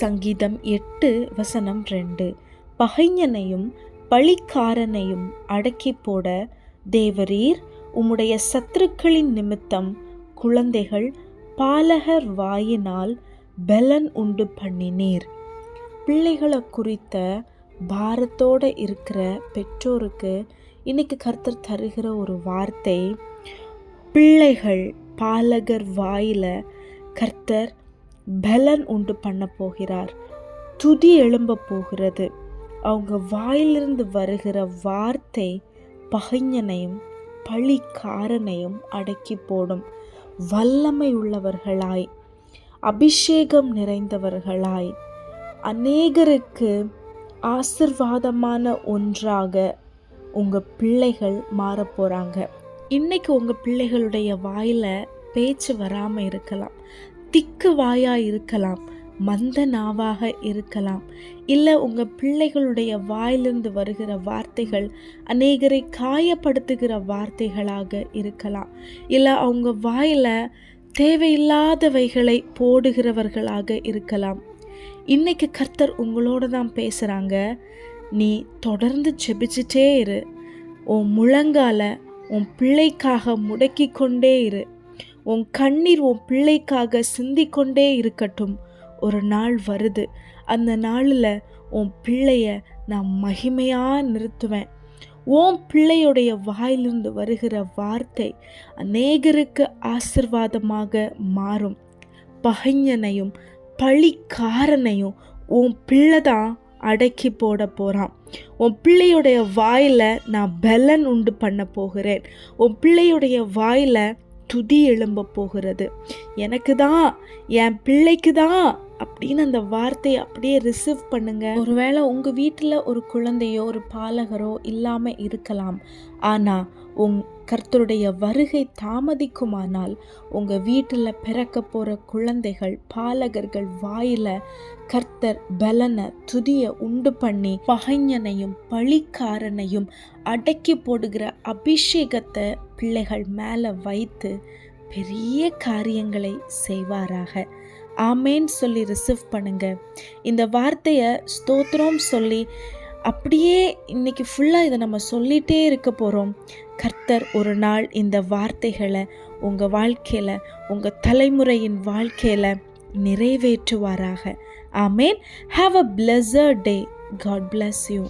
சங்கீதம் எட்டு வசனம் ரெண்டு. பகைஞனையும் பழிக்காரனையும் அடக்கி போட தேவரீர் உம்முடைய சத்துருக்களின் நிமித்தம் குழந்தைகள் பாலகர் வாயினால் பலன் உண்டு பண்ணினீர். பிள்ளைகளை குறித்த பாரத்தோடு இருக்கிற பெற்றோருக்கு இன்னைக்கு கர்த்தர் தருகிற ஒரு வார்த்தை பிள்ளைகள் பாலகர் வாயில் கர்த்தர் பலன் உண்டு பண்ண போகிறார். துதி எழும்ப போகிறது. அவங்க வாயிலிருந்து வருகிற வார்த்தை பகைஞனையும் பழிக்காரனையும் அடக்கி போடும். வல்லமை உள்ளவர்களாய் அபிஷேகம் நிறைந்தவர்களாய் அநேகருக்கு ஆசிர்வாதமான ஒன்றாக உங்கள் பிள்ளைகள் மாறப் போகிறாங்க உங்கள் பிள்ளைகளுடைய வாயில் பேச்சு வராமல் இருக்கலாம். திக்கு வாயாக இருக்கலாம் மந்த நாவாக இருக்கலாம். இல்லை உங்கள் பிள்ளைகளுடைய வாயிலிருந்து வருகிற வார்த்தைகள் அநேகரை காயப்படுத்துகிற வார்த்தைகளாக இருக்கலாம். இல்லை அவங்க வாயில் தேவையில்லாதவைகளை போடுகிறவர்களாக இருக்கலாம். இன்னைக்கு கர்த்தர் உங்களோட தான் பேசுகிறாங்க நீ தொடர்ந்து ஜெபிச்சிட்டே இரு. உன் முழங்கால உன் பிள்ளைக்காக முடக்கி கொண்டே இரு. உன் கண்ணீர் உன் பிள்ளைக்காக சிந்திக்கொண்டே இருக்கட்டும். ஒரு நாள் வருது. அந்த நாளில் உன் பிள்ளைய நான் மகிமையாக நிறுத்துவேன். உன் பிள்ளையுடைய வாயிலிருந்து வருகிற வார்த்தை அநேகருக்கு ஆசிர்வாதமாக மாறும். பகைஞனையும் பழிக்காரனையும் உன் பிள்ளை தான் அடக்கி போட போகிறான் உன் பிள்ளையுடைய வாயில் நான் பலன் உண்டு பண்ண போகிறேன். உன் பிள்ளையுடைய வாயில் துதி எழும்ப போகிறது. எனக்கு தான் என் பிள்ளைக்கு தான் அப்படின்னு அந்த வார்த்தையை அப்படியே ரிசீவ் பண்ணுங்க. ஒருவேளை உங்கள் வீட்டில் ஒரு குழந்தையோ ஒரு பாலகரோ இல்லாமல் இருக்கலாம். ஆனால் உங் கர்த்தருடைய வருகை தாமதிக்குமானால் உங்கள் வீட்டில் பிறக்க போகிற குழந்தைகள் பாலகர்கள் வாயில் கர்த்தர் பலனை துதியை உண்டு பண்ணி பகைஞனையும் பழிக்காரனையும் அடக்கி போடுகிற அபிஷேகத்தை பிள்ளைகள் மேலே வைத்து பெரிய காரியங்களை செய்வாராக. ஆமேன்னு சொல்லி ரிசீவ் பண்ணுங்க. இந்த வார்த்தையை ஸ்தோத்திரம் சொல்லி அப்படியே இன்னைக்கு ஃபுல்லாக இதை நம்ம சொல்லிகிட்டே இருக்க போகிறோம் கர்த்தர் ஒரு நாள் இந்த வார்த்தைகளை உங்கள் வாழ்க்கையில் உங்கள் தலைமுறையின் வாழ்க்கையில் நிறைவேற்றுவாராக. ஆமேன். Have a pleasure day God bless you